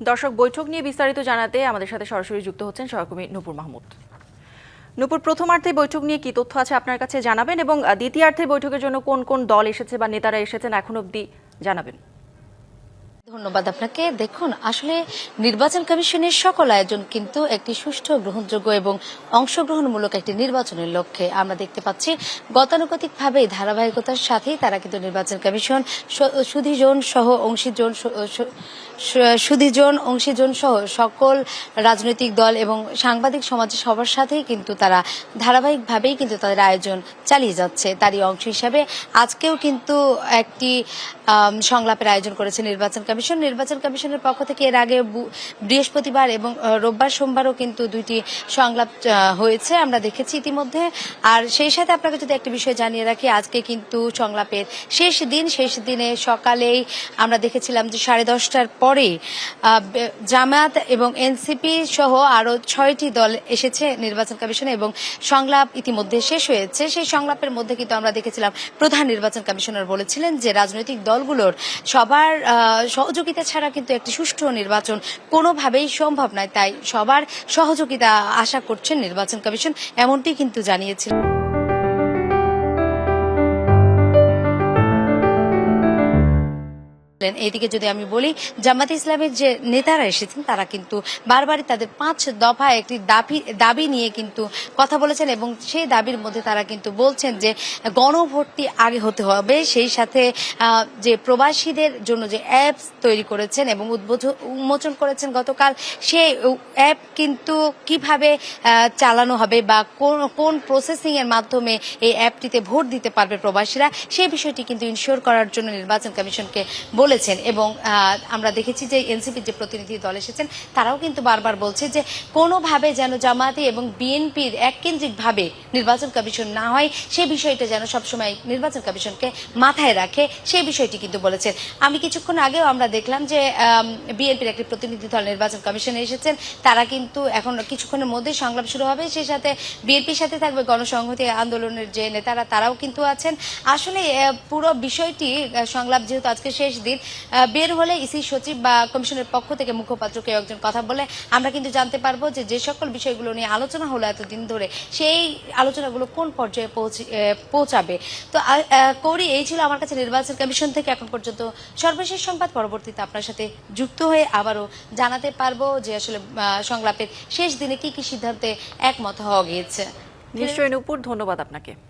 দর্শক, বৈঠক নিয়ে বিস্তারিত জানাতে আমাদের সাথে সরাসরি যুক্ত হচ্ছেন সহকর্মী নূপুর মাহমুদ। নূপুর প্রথমার্থে বৈঠক নিয়ে কি তথ্য আছে আপনার কাছে জানাবেন এবং দ্বিতীয়ার্থে বৈঠকের জন্য কোন কোন দল এসেছে বা নেতারা এসেছেন এখন অবধি জানাবেন? ধন্যবাদ আপনাকে। দেখুন, আসলে নির্বাচন কমিশনের সকল আয়োজন কিন্তু একটি সুষ্ঠু, গ্রহণযোগ্য এবং অংশগ্রহণমূলক একটি নির্বাচনের লক্ষ্যে। আমরা দেখতে পাচ্ছি, গতানুগতিকভাবে ধারাবাহিকতার সাথেই তারা কিন্তু নির্বাচন কমিশন সুধীজন সহ অংশীজন সুধীজন, অংশীজন সহ সকল রাজনৈতিক দল এবং সাংবাদিক সমাজের সবার সাথেই কিন্তু তারা ধারাবাহিকভাবেই কিন্তু তাদের আয়োজন চালিয়ে যাচ্ছে। তারই অংশ হিসাবে আজকেও কিন্তু একটি সংলাপের আয়োজন করেছে নির্বাচন কমিশন। নির্বাচন কমিশনের পক্ষ থেকে এর আগে বৃহস্পতিবার এবং রোববার সোমবারও কিন্তু দুইটি সংলাপ হয়েছে। আমরা দেখেছি ইতিমধ্যে। আর সেই সাথে আপনাকে যদি একটা বিষয় জানিয়ে রাখি, আজকে কিন্তু সংলাপের শেষ দিন। শেষ দিনে সকালেই আমরা দেখেছিলাম যে সাড়ে দশটার পরে জামায়াত এবং এনসিপি সহ আরও ছয়টি দল এসেছে নির্বাচন কমিশনে এবং সংলাপ ইতিমধ্যে শেষ হয়েছে। সেই সংলাপের মধ্যে কিন্তু আমরা দেখেছিলাম প্রধান নির্বাচন কমিশনার বলেছিলেন যে রাজনৈতিক দলগুলোর সবার সহযোগিতা ছাড়া কিন্তু একটি সুষ্ঠু নির্বাচন কোনোভাবেই সম্ভব নয়, তাই সবার সহযোগিতা আশা করছেন নির্বাচন কমিশন, এমনটি কিন্তু জানিয়েছিলেন এইদিকে যদি আমি বলি জামাত ইসলামের যে নেতারা এসেছেন, তারা কিন্তু বারবারই তাদের পাঁচ দফা একটি দাবি দাবি নিয়ে কিন্তু কথা বলেছেন এবং সেই দাবির মধ্যে তারা কিন্তু বলছেন যে গণভোটটি আগে হতে হবে। সেই সাথে যে প্রবাসীদের জন্য যে অ্যাপস তৈরি করেছেন এবং উদ্বোধন উন্মোচন করেছেন গতকাল, সেই অ্যাপ কিন্তু কীভাবে চালানো হবে বা কোন কোন প্রসেসিং এর মাধ্যমে এই অ্যাপটিতে ভোট দিতে পারবে প্রবাসীরা সেই বিষয়টি কিন্তু ইনশিওর করার জন্য নির্বাচন কমিশনকে বলেছেন এবং আমরা দেখেছি যে এনসিপির যে প্রতিনিধি দল এসেছেন, তারাও কিন্তু বারবার বলছে যে কোনোভাবে যেন জামায়াতি এবং বিএনপির এককেন্দ্রিকভাবে নির্বাচন কমিশন না হয় সেই বিষয়টা যেন সবসময় নির্বাচন কমিশনকে মাথায় রাখে, সেই বিষয়টি কিন্তু বলেছেন। আমি কিছুক্ষণ আগেও আমরা দেখলাম যে বিএনপির একটি প্রতিনিধি দল নির্বাচন কমিশনে এসেছেন, তারা কিন্তু এখন কিছুক্ষণের মধ্যে সংলাপ শুরু হবে, সেই সাথে বিএনপির সাথে থাকবে গণসংহতি আন্দোলনের যে নেতারা, তারাও কিন্তু আছেন। আসলে পুরো বিষয়টি সংলাপ যেহেতু আজকে শেষ দিন বের হলে ইসি সচিব বা কমিশনের পক্ষ থেকে মুখপাত্র কেউ একজন কথা বলে আমরা কিন্তু জানতে পারব যে যে সকল বিষয়গুলো নিয়ে আলোচনা হলো এতদিন ধরে, সেই আলোচনাগুলো কোন পর্যায়ে পৌঁছে- পৌঁছাবে? তো কৌরি, এই ছিল আমার কাছে নির্বাচন কমিশন থেকে এখন পর্যন্ত সর্বশেষ সংবাদ। পরবর্তীতে আপনার সাথে যুক্ত হয়ে আবারও জানাতে পারব যে আসলে সংলাপের শেষ দিনে কি কি সিদ্ধান্তে একমত হওয়া গিয়েছে। নিশ্চয়ই নূপুর, ধন্যবাদ আপনাকে।